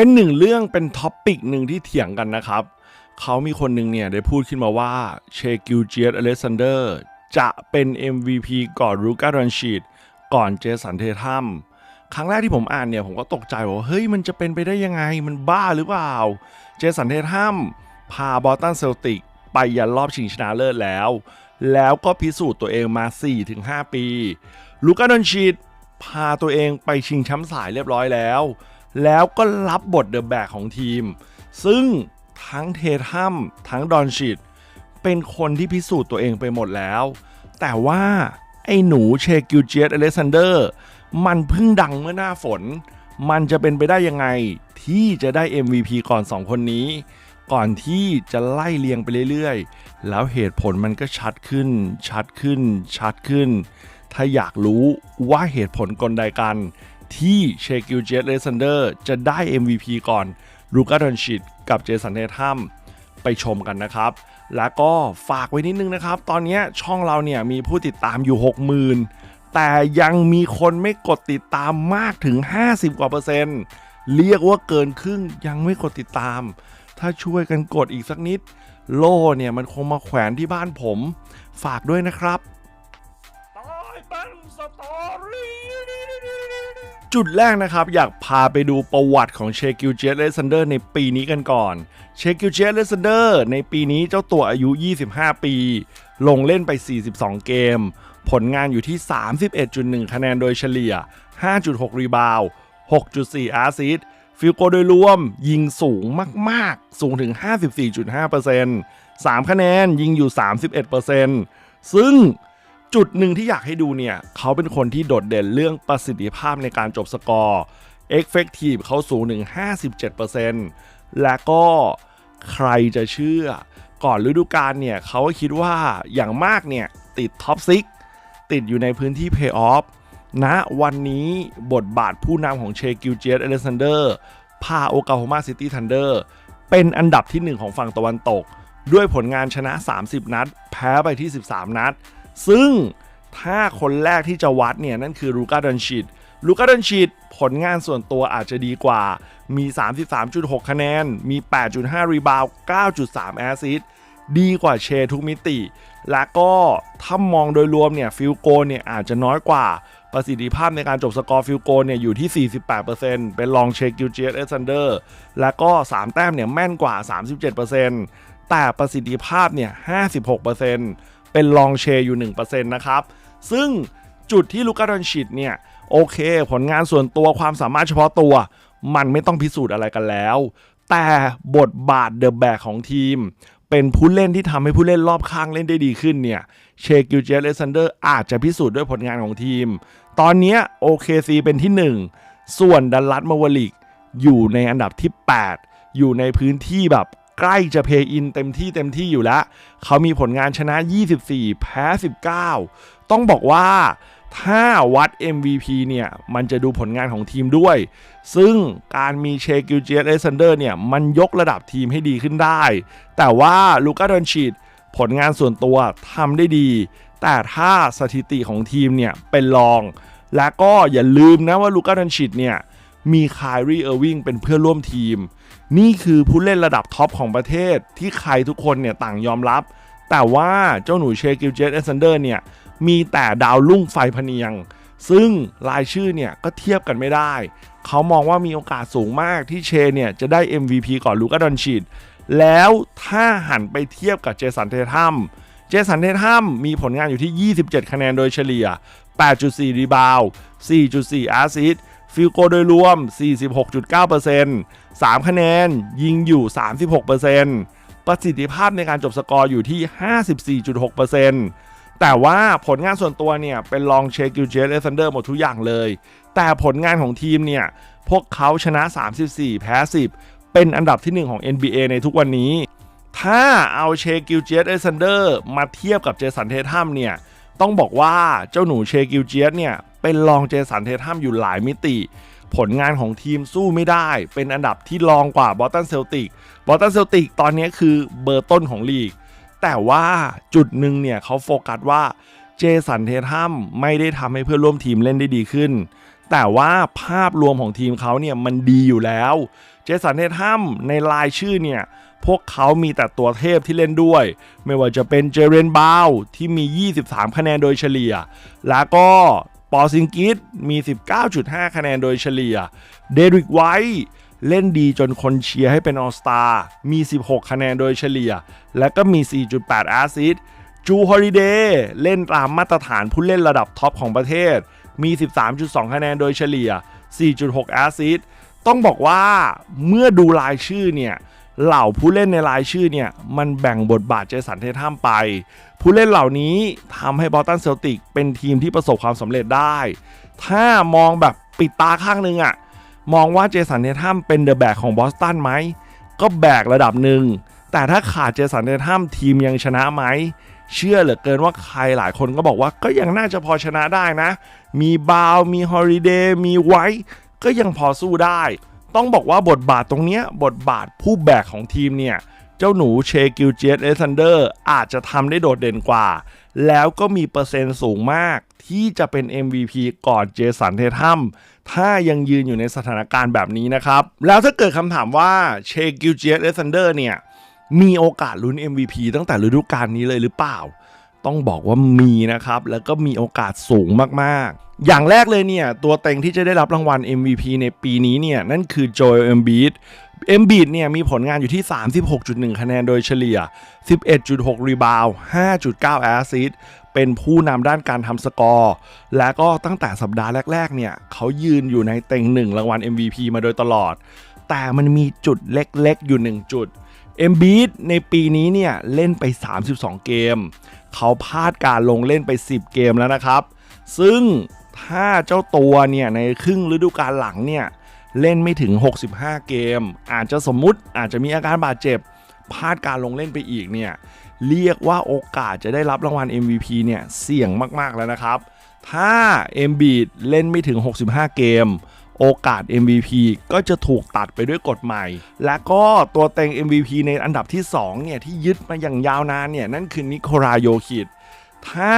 เป็นหนึ่งเรื่องเป็นท็อปปิกหนึ่งที่เถียงกันนะครับ เขามีคนหนึ่งเนี่ยได้พูดขึ้นมาว่าเชกิลเจียตอเลซันเดอร์จะเป็น MVP ก่อนรูการันชีดก่อนเจสันเททัมครั้งแรกที่ผมอ่านเนี่ยผมก็ตกใจว่าเฮ้ยมันจะเป็นไปได้ยังไงมันบ้าหรือเปล่า เจสันเททัมพาบอตันเซลติกไปยันรอบชิงชนะเลิศแล้ว แล้วก็พิสูจน์ตัวเองมา 4-5 ปี ลูกาดอนชีดพาตัวเองไปชิงแชมป์สายเรียบร้อยแล้ว แล้วก็รับบทเดอะแบกของทีม ซึ่งทั้งเททัมทั้งดอนชิดเป็นคนที่พิสูจน์ตัวเองไปหมดแล้ว แต่ว่าไอ้หนูเชกิลเจตอเลซันเดอร์ มันเพิ่งดังเมื่อหน้าฝน มันจะเป็นไปได้ยังไงที่จะได้ MVP ก่อน 2 คนนี้ ก่อนที่จะไล่เลียงไปเรื่อยๆ แล้วเหตุผลมันก็ชัดขึ้น ชัดขึ้น ชัดขึ้น ถ้าอยากรู้ว่าเหตุผลกลใดกัน ที่เชกิลเจตเลซันเดอร์จะได้ MVP ก่อนลูกาดอนชิดกับเจสันเททัมไปชมกันนะครับ แล้วก็ฝากไว้นิดนึงนะครับ ตอนนี้ช่องเราเนี่ยมีผู้ติดตามอยู่ 60,000 แต่ยังมีคนไม่กดติดตามมากถึง 50 กว่าเปอร์เซ็นต์ เรียกว่าเกินครึ่งยังไม่กดติดตาม ถ้าช่วยกันกดอีกสักนิด โล่เนี่ยมันคงมาแขวนที่บ้านผม ฝากด้วยนะครับตายเป็นสตอรี่ จุดแรกนะครับ อยากพาไปดูประวัติของเชกิลเจตเลซันเดอร์ในปีนี้กันก่อน เชกิลเจตเลซันเดอร์ในปีนี้เจ้าตัวอายุ 25 ปี ลงเล่นไป 42 เกม ผลงานอยู่ที่ 31.1 คะแนนโดยเฉลี่ย 5.6 รีบาว 6.4 อาร์ซิสฟิลโกโดยรวมยิงสูงมาก ๆ สูงถึง 54.5% 3 คะแนนยิงอยู่ 31%ซึ่ง จุดหนึ่งที่อยากให้ดูเนี่ย เขาเป็นคนที่โดดเด่นเรื่องประสิทธิภาพในการจบสกอร์ Effective เขาสูงถึง 57%และก็ใครจะเชื่อ ก่อนฤดูกาลเนี่ยเขาก็คิดว่าอย่างมากเนี่ย ติดท็อปซิกติดอยู่ในพื้นที่เพย์ออฟณนะวันนี้บทบาทผู้นำของเชกิลเจตอเลซันเดอร์พาโอกาโฮมาซิตี้ทันเดอร์เป็นอันดับที่ 1 ของฝั่งตะวันตก ด้วยผลงานชนะ 30 นัด แพ้ไปที่ 13 นัด ซึ่งถ้าคนแรกที่จะวัดเนี่ยนั่นคือลูกาดอนชิดลูกาดอนชิดผลงานส่วนตัวอาจจะดีกว่า มี 33.6 คะแนน มี 8.5 รีบาว 9.3 แอซิสต์ดีกว่าเชทุกมิติ และก็ถ้ามองโดยรวมเนี่ยฟิลโกเนี่ยอาจจะน้อยกว่า ประสิทธิภาพในการจบสกอร์ฟิลโกเนี่ยอยู่ที่ 48%เป็นลองเชกิลเจตเอซันเดอร์ และก็ 3 แต้มเนี่ยแม่นกว่า 37%แต่ประสิทธิภาพเนี่ย 56% เป็นลองเชอยู่ 1%นะครับ ซึ่งจุดที่ลูกาดอนชิดเนี่ย โอเค ผลงานส่วนตัวความสามารถเฉพาะตัว มันไม่ต้องพิสูจน์อะไรกันแล้ว แต่บทบาทเดอะแบกของทีม เป็นผู้เล่นที่ทำให้ผู้เล่นรอบข้างเล่นได้ดีขึ้นเนี่ยเชกิลเจเลซันเดอร์อาจจะพิสูจน์ด้วยผลงานของทีม ตอนนี้โอเคซีเป็นที่ 1 ส่วนดัลลัสมาวลิกอยู่ในอันดับที่ 8 อยู่ในพื้นที่แบบ ใกล้จะเพย์อินเต็มที่เต็มที่อยู่แล้ว เขามีผลงานชนะ 24 แพ้ 19 ต้องบอกว่าถ้าวัด MVP เนี่ย มันจะดูผลงานของทีมด้วย ซึ่งการมีเชกิลเจตเอซันเดอร์เนี่ย มันยกระดับทีมให้ดีขึ้นได้ แต่ว่าลูกาดอนชีดผลงานส่วนตัวทำได้ดี แต่ถ้าสถิติของทีมเนี่ย เป็นรอง และก็อย่าลืมนะว่าลูกาดอนชิดเนี่ย มีคายรีเออร์วิงเป็นเพื่อนร่วมทีม นี่คือผู้เล่นระดับท็อปของประเทศที่ใครทุกคนเนี่ยต่างยอมรับ แต่ว่าเจ้าหนูเชกิลเจตเอซันเดอร์เนี่ยมีแต่ดาวลุ่งไฟพเนียง ซึ่งรายชื่อเนี่ยก็เทียบกันไม่ได้ เขามองว่ามีโอกาสสูงมากที่เชเนี่ยจะได้ MVP ก่อนลูกาดอนชิดแล้วถ้าหันไปเทียบกับเจสันเททัมเจสันเททัมมีผลงานอยู่ที่ 27 คะแนนโดยเฉลี่ย 8.4 รีบาว 4.4 อาร์ซิส ฟิลโกโดยรวม 46.9% 3 คะแนน ยิงอยู่ 36%ประสิทธิภาพในการจบสกอร์อยู่ที่ 54.6%แต่ว่าผลงานส่วนตัวเนี่ย เป็นลองเชกิลเจสเอซันเดอร์หมดทุกอย่างเลย แต่ผลงานของทีมเนี่ย พวกเขาชนะ 34 แพ้ 10 เป็นอันดับที่ 1 ของ NBA ในทุกวันนี้ ถ้าเอาเชกิลเจสเอซันเดอร์มาเทียบกับเจสันเททัมเนี่ยต้องบอกว่าเจ้าหนูเชกิลเจสเนี่ย เป็นรองเจสันเททัมอยู่หลายมิติ ผลงานของทีมสู้ไม่ได้ เป็นอันดับที่รองกว่าบอสตันเซลติกบอสตันเซลติกตอนนี้คือเบอร์ต้นของลีก แต่ว่าจุดหนึ่งเนี่ยเขาโฟกัสว่าเจสันเททัมไม่ได้ทำให้เพื่อนร่วมทีมเล่นได้ดีขึ้น แต่ว่าภาพรวมของทีมเขาเนี่ยมันดีอยู่แล้วเเจสันเททัมในรายชื่อเนี่ยพวกเขามีแต่ตัวเทพที่เล่นด้วย ไม่ว่าจะเป็นเจเรนบาวที่มี 23 คะแนนโดยเฉลี่ย แล้วก็ ปอซิงกิสมี 19.5 คะแนนโดยเฉลี่ย เดริกไวท์เล่นดีจนคนเชียร์ให้เป็นออสตามี 16 คะแนนโดยเฉลี่ย และก็มี 4.8แอสซิสต์จูฮอริเดย์เล่นตามมาตรฐานผู้เล่นระดับท็อปของประเทศ มี 13.2 คะแนนโดยเฉลี่ย 4.6แอสซิสต์ต้องบอกว่าเมื่อดูรายชื่อเนี่ย เหล่าผู้เล่นในรายชื่อเนี่ย มันแบ่งบทบาทเจสันเททัมไป ผู้เล่นเหล่านี้ทำให้บอสตันเซลติกเป็นทีมที่ประสบความสำเร็จได้ ถ้ามองแบบปิดตาข้างนึงอะมองว่าเจสันเททัมเป็นเดอะแบกของบอสตันไหม ก็แบกระดับหนึ่ง แต่ถ้าขาดเจสันเททัมทีมยังชนะไหมเชื่อเหลือเกินว่าใครหลายคนก็บอกว่าก็ยังน่าจะพอชนะได้นะ มีบาว มีฮอริเดย์ มีไวท์ก็ยังพอสู้ได้ ต้องบอกว่าบทบาทตรงเนี้ยบทบาทผู้แบกของทีมเนี่ยเจ้าหนูเชกิลเจสเอซันเดอร์อาจจะทำได้โดดเด่นกว่า แล้วก็มีเปอร์เซ็นต์สูงมากที่จะเป็น MVP ก่อนเจสันเททัมถ้ายังยืนอยู่ในสถานการณ์แบบนี้นะครับ แล้วถ้าเกิดคำถามว่าเชกิลเจสเอซันเดอร์เนี่ยมีโอกาสลุ้น MVP ตั้งแต่ฤดูกาลนี้เลยหรือเปล่า ต้องบอกว่ามีนะครับ แล้วก็มีโอกาสสูงมากๆ อย่างแรกเลยเนี่ย ตัวเต็งที่จะได้รับรางวัล MVP ในปีนี้เนี่ย นั่นคือโจ e เอมบีดเอ็มบีดเนี่ยมีผลงานอยู่ที่ 36.1 คะแนนโดยเฉลี่ย 11.6 รีบาว5.9 แอสซิสต์เป็นผู้นำด้านการทำสกอร์ และก็ตั้งแต่สัปดาห์แรก ๆ เนี่ย เขายืนอยู่ในเต็งหนึ่งรางวัล MVP มาโดยตลอด แต่มันมีจุดเล็ก ๆ อยู่ 1 จุดเอมบีดในปีนี้เนี่ย เล่นไป 32 เกม เขาพลาดการลงเล่นไป 10 เกมแล้วนะครับ ซึ่งถ้าเจ้าตัวเนี่ยในครึ่งฤดูกาลหลังเนี่ยเล่นไม่ถึง 65 เกม อาจจะสมมุติอาจจะมีอาการบาดเจ็บพลาดการลงเล่นไปอีกเนี่ยเรียกว่าโอกาสจะได้รับรางวัล MVP เนี่ยเสี่ยงมากๆแล้วนะครับ ถ้าเอมบีดเล่นไม่ถึง 65 เกม โอกาส MVP ก็จะถูกตัดไปด้วยกฎใหม่ และก็ตัวเต็ง MVP ในอันดับที่ 2 เนี่ย ที่ยึดมาอย่างยาวนานเนี่ย นั่นคือนิโคลาโยคิด ถ้า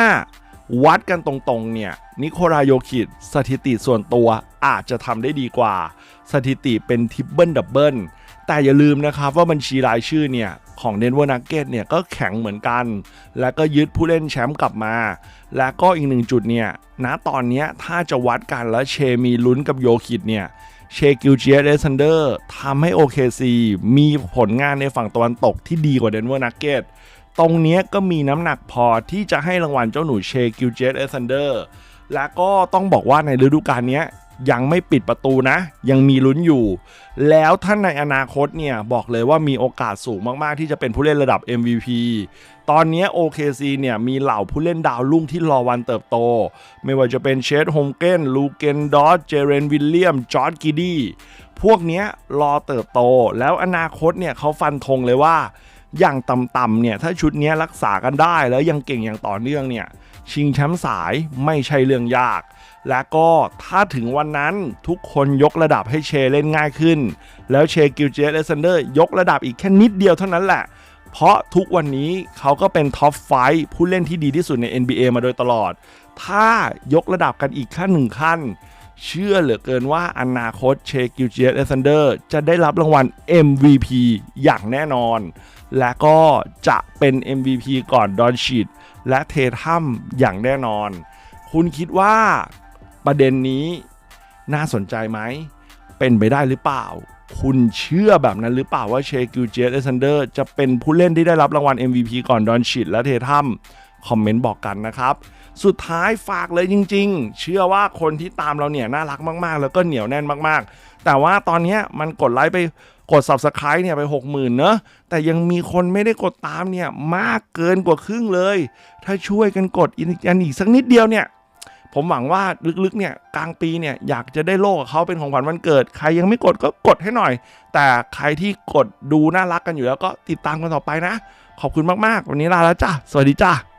วัดกันตรงๆ เนี่ย นิโคลาโยคิด สถิติส่วนตัวอาจจะทำได้ดีกว่า สถิติเป็นทิปเบิลดับเบิล แต่อย่าลืมนะครับว่าบัญชีรายชื่อเนี่ยของเดนเวอร์นักเก็ตเนี่ยก็แข็งเหมือนกัน และก็ยึดผู้เล่นแชมป์กลับมา และก็อีกหนึ่งจุดเนี่ยณตอนนี้ถ้าจะวัดกันแล้วเชมีลุ้นกับโยคิดเนี่ยเชกิลเจียเดซันเดอร์ทำให้ OKC มีผลงานในฝั่งตะวันตกที่ดีกว่าเดนเวอร์นักเก็ตตรงนี้ก็มีน้ำหนักพอที่จะให้รางวัลเจ้าหนูเชกิลเจสเอซันเดอร์ และก็ต้องบอกว่าในฤดูกาลนี้ ยังไม่ปิดประตูนะ ยังมีลุ้นอยู่ แล้วท่านในอนาคตเนี่ย บอกเลยว่ามีโอกาสสูงมากๆ ที่จะเป็นผู้เล่นระดับ MVP ตอนนี้ OKC เนี่ยมีเหล่าผู้เล่นดาวรุ่งที่รอวันเติบโต ไม่ว่าจะเป็นเชดโฮมเกนลูเกนดอสเจเรนวิลเลียมจอร์ดกิดีพวกนี้รอเติบโต แล้วอนาคตเนี่ยเขาฟันธงเลยว่าอย่างต่ำๆเนี่ยถ้าชุดนี้รักษากันได้แล้วยังเก่งอย่างต่อเนื่องเนี่ย ชิงแชมป์สายไม่ใช่เรื่องยาก และก็ถ้าถึงวันนั้นทุกคนยกระดับให้เชเล่นง่ายขึ้น แล้วเชกิลเจสเลซันเดอร์ยกระดับอีกแค่นิดเดียวเท่านั้นแหละ เพราะทุกวันนี้เขาก็เป็นท็อปไฟผู้เล่นที่ดีที่สุดใน NBA มาโดยตลอด ถ้ายกระดับกันอีกขั้นหนึ่งขั้นเชื่อเหลือเกินว่าอนาคตเชกิลเจสเลซันเดอร์จะได้รับรางวัล MVP อย่างแน่นอน และก็จะเป็น MVP ก่อนดอนชิด และเททัมอย่างแน่นอน คุณคิดว่าประเด็นนี้น่าสนใจไหม เป็นไปได้หรือเปล่า คุณเชื่อแบบนั้นหรือเปล่าว่าเชกิลเจสเอซันเดอร์จะเป็นผู้เล่นที่ได้รับรางวัล MVP ก่อนดอนชิดและเททัมคอมเมนต์บอกกันนะครับ สุดท้ายฝากเลยจริง ๆ เชื่อว่าคนที่ตามเราเนี่ยน่ารักมากๆ แล้วก็เหนียวแน่นมากๆ แต่ว่าตอนนี้มันกดไลค์ไป กด Subscribe เนี่ยไป 60,000เนอะแต่ยังมีคนไม่ได้กดตามเนี่ยมากเกินกว่าครึ่งเลย ถ้าช่วยกันกดอีกอันอีกสักนิดเดียวเนี่ยผมหวังว่าลึกๆเนี่ยกลางปีเนี่ยอยากจะได้โลกกับเขาเป็นของขวัญวันเกิด ใครยังไม่กดก็กดให้หน่อย แต่ใครที่กดดูน่ารักกันอยู่แล้วก็ติดตามกันต่อไปนะ ขอบคุณมากๆ วันนี้ลาแล้วจ้าสวัสดีจ้า